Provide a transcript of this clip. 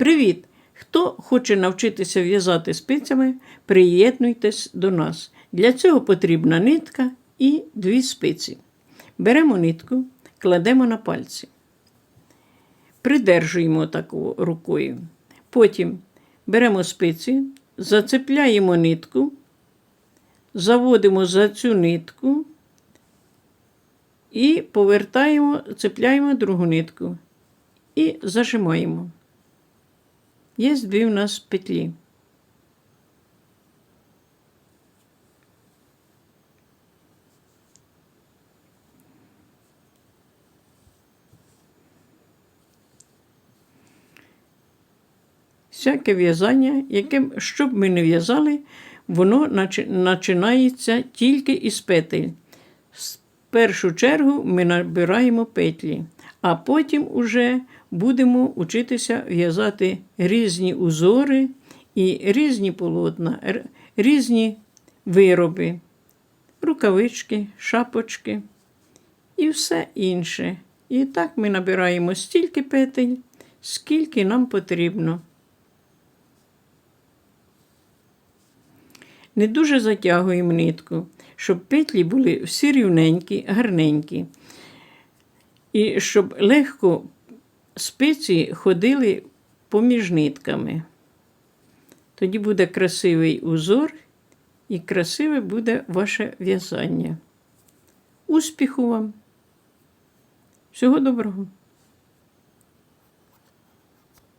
Привіт! Хто хоче навчитися в'язати спицями, приєднуйтесь до нас. Для цього потрібна нитка і дві спиці. Беремо нитку, кладемо на пальці. Придержуємо так рукою. Потім беремо спиці, зацепляємо нитку, заводимо за цю нитку і повертаємо, цепляємо другу нитку і зажимаємо. Є дві у нас петлі. Всяке в'язання, яким, що б ми не в'язали, воно починається тільки із петель. В першу чергу ми набираємо петлі, а потім уже будемо учитися в'язати різні узори і різні полотна, різні вироби, рукавички, шапочки і все інше. І так ми набираємо стільки петель, скільки нам потрібно. Не дуже затягуємо нитку, щоб петлі були всі рівненькі, гарненькі. І щоб легко спиці ходили поміж нитками. Тоді буде красивий узор і красиве буде ваше в'язання. Успіху вам! Всього доброго!